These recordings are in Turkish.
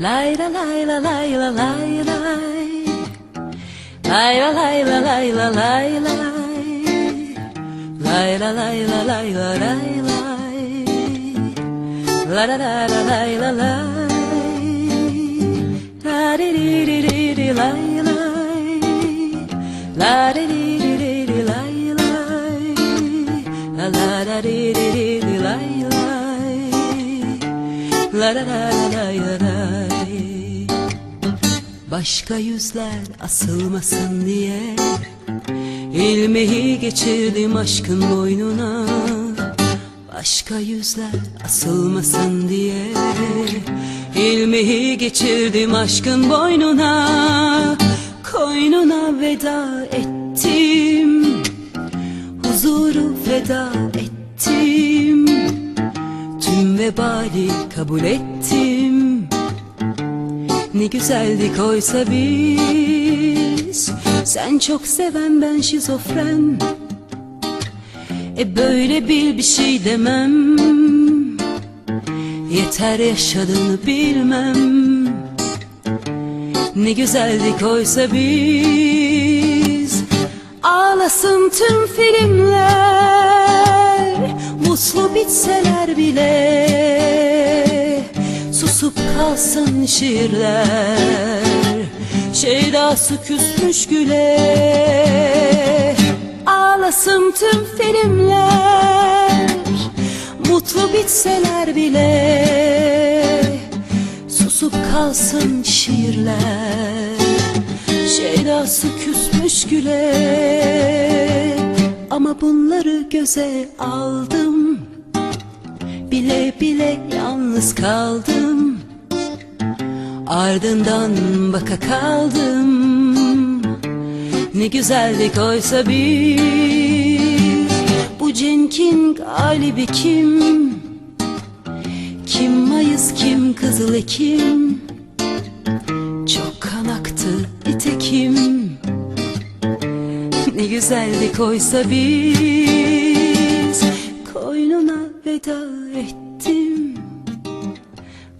Lay la lay la lay la lay lay Lay la lay la lay la lay lay Lay la lay la lay la lay lay La la la la lay la lay La di di di di di lay lay La di di di di di lay lay La la da di di di di lay lay La la la la lay la lay Başka yüzler asılmasın diye İlmeği geçirdim aşkın boynuna Başka yüzler asılmasın diye İlmeği geçirdim aşkın boynuna Koynuna veda ettim Huzuru feda ettim Tüm vebali kabul ettim Ne güzeldik oysa biz. Sen çok seven ben şizofren. E böyle bil bir şey demem. Yeter yaşadığını bilmem. Ne güzeldik oysa biz. Ağlasın tüm filmler. Mutlu bitseler bile Susup kalsın şiirler. Şeydası küsmüş güle. Ağlasın tüm filmler. Mutlu bitseler bile. Susup kalsın şiirler. Şeydası küsmüş güle. Ama bunları göze aldım. Bile bile yalnız kaldım Ardından baka kaldım. Ne güzeldik oysa biz Bu cenkin galibi kim? Kim Mayıs kim Kızıl Ekim? Çok kan aktı nitekim Ne güzeldik oysa biz. Koynuna veda ettim.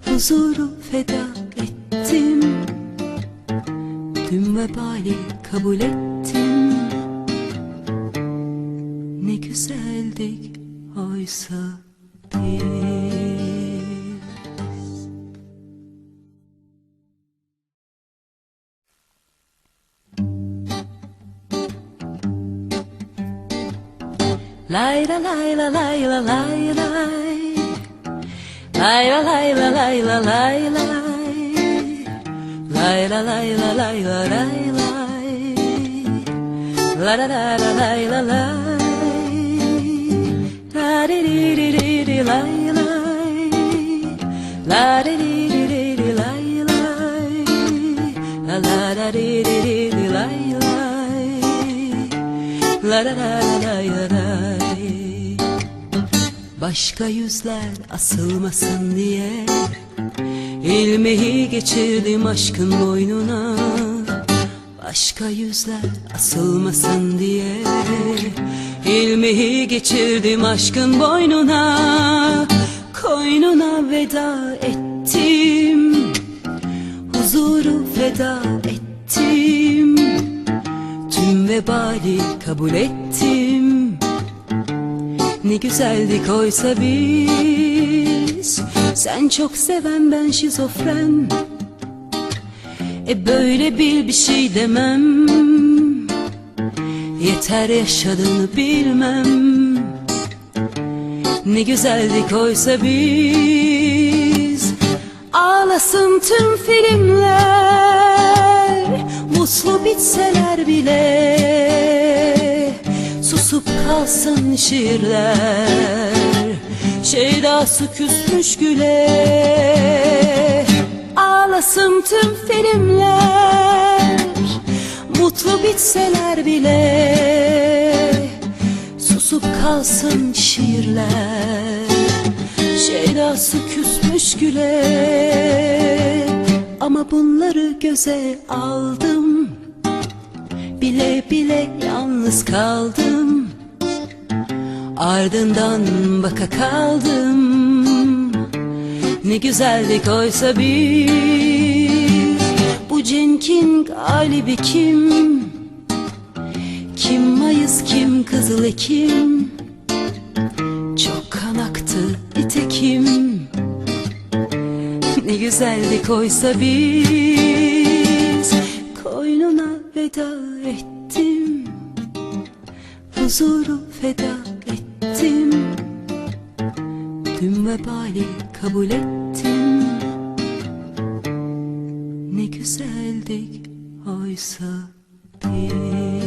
Huzuru feda ettim Tüm vebali kabul ettim. Ne güzeldik oysa biz. Lay la lay la lay la lay lay. Lay la lay la lay la lay lay Lay la lay la lay la lay lay La la la la lay la lay La di di di di di lay lay La di di di di di lay lay La la da di di di di lay lay La la la la lay la lay Başka yüzler asılmasın diye İlmeği geçirdim aşkın boynuna. Başka yüzler asılmasın diye. İlmeği geçirdim aşkın boynuna. Koynuna veda ettim. Huzuru feda ettim. Tüm vebali kabul ettim. Ne güzeldik oysa biz Sen çok seven ben şizofren. E böyle bil bir şey demem. Yeter yaşadığını bilmem. Ne güzeldik oysa biz. Ağlasın tüm filmler. Mutlu bitseler bile. Susup kalsın şiirler Şeydası küsmüş güle. Ağlasın tüm filmler. Mutlu bitseler bile. Susup kalsın şiirler. Şeydası küsmüş güle. Ama bunları göze aldım. Bile bile yalnız kaldım Ardından baka kaldım. Ne güzeldik oysa biz Bu cenk'in galibi kim? Kim Mayıs kim Kızıl Ekim? Çok kan aktı nitekim Ne güzeldik oysa biz. Koynuna veda ettim. Huzuru feda ettim. Tüm vebali kabul ettim. Ne güzeldik oysa biz